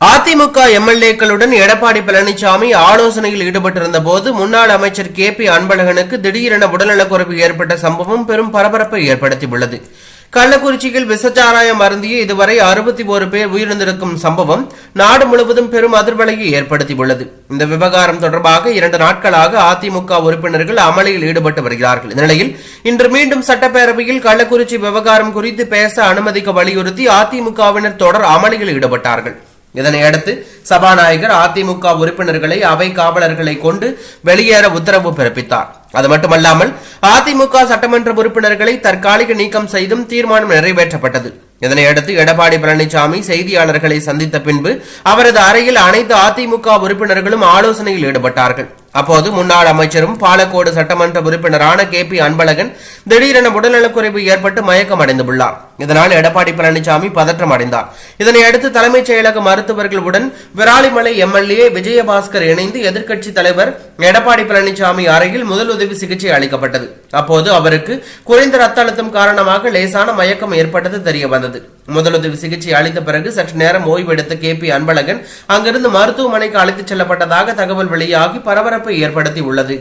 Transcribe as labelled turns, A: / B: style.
A: அதிமுக எம்எல்ஏக்களுடன் எடப்பாடி பழனிசாமி ஆலோசனையில் ஈடுபட்டிருந்த போது முன்னாள் அமைச்சர் கே பி அன்பழகனுக்கு திடீரென உடல்நலக்குறைவு ஏற்பட்ட சம்பவம் பெரும் பரபரப்பை ஏற்படுத்தியுள்ளது. கள்ளக்குறிச்சியில் விசச்சாராயம் அருந்திய இதுவரை அறுபத்தி ஒரு பேர் உயிரிழந்திருக்கும் சம்பவம் நாடு முழுவதும் பெரும் அதிர்வலையை ஏற்படுத்தியுள்ளது. இந்த விவகாரம் தொடர்பாக இரண்டு நாட்களாக அதிமுக உறுப்பினர்கள் அமளியில் ஈடுபட்டு வருகிறார்கள். இந்த நிலையில் இன்று மீண்டும் சட்டப்பேரவையில் கள்ளக்குறிச்சி விவகாரம் குறித்து பேச அனுமதிக்க வலியுறுத்தி அதிமுகவினர் தொடர் அமளியில் ஈடுபட்டார்கள். இதனையடுத்து சபாநாயகர் அதிமுக உறுப்பினர்களை அவை காவலர்களை கொண்டு வெளியேற உத்தரவு பிறப்பித்தார். அது மட்டுமல்லாமல் அதிமுக சட்டமன்ற உறுப்பினர்களை தற்காலிக நீக்கம் செய்தும் தீர்மானம் நிறைவேற்றப்பட்டது. இதனையடுத்து எடப்பாடி பழனிசாமி செய்தியாளர்களை சந்தித்த பின்பு அவரது அறையில் அனைத்து அதிமுக உறுப்பினர்களும் ஆலோசனையில் ஈடுபட்டார்கள். அப்போது முன்னாள் அமைச்சரும் பாலக்கோடு சட்டமன்ற உறுப்பினரான கே பி அன்பழகன் திடீரென உடல்நலக்குறைவு ஏற்பட்டு மயக்கம் அடைந்துள்ளார். இதனால் எடப்பாடி பழனிசாமி பதற்றம் அடைந்தார். இதனையடுத்து தலைமைச் செயலக மருத்துவர்களுடன் விராலிமலை எம்எல்ஏ விஜயபாஸ்கர் இணைந்து எதிர்க்கட்சி தலைவர் எடப்பாடி பழனிசாமி அறையில் முதல் உதவி சிகிச்சை அளிக்கப்பட்டது. அப்போது அவருக்கு குறைந்த ரத்த அழுத்தம் காரணமாக லேசான மயக்கம் ஏற்பட்டது தெரிய வந்தது முதலுதவி சிகிச்சை அளித்த பிறகு சற்று நேரம் ஓய்வெடுத்த கே பி அன்பழகன் அங்கிருந்து மருத்துவமனைக்கு அழைத்துச் செல்லப்பட்டதாக தகவல் வெளியாகி பரபரப்பை ஏற்படுத்தி உள்ளது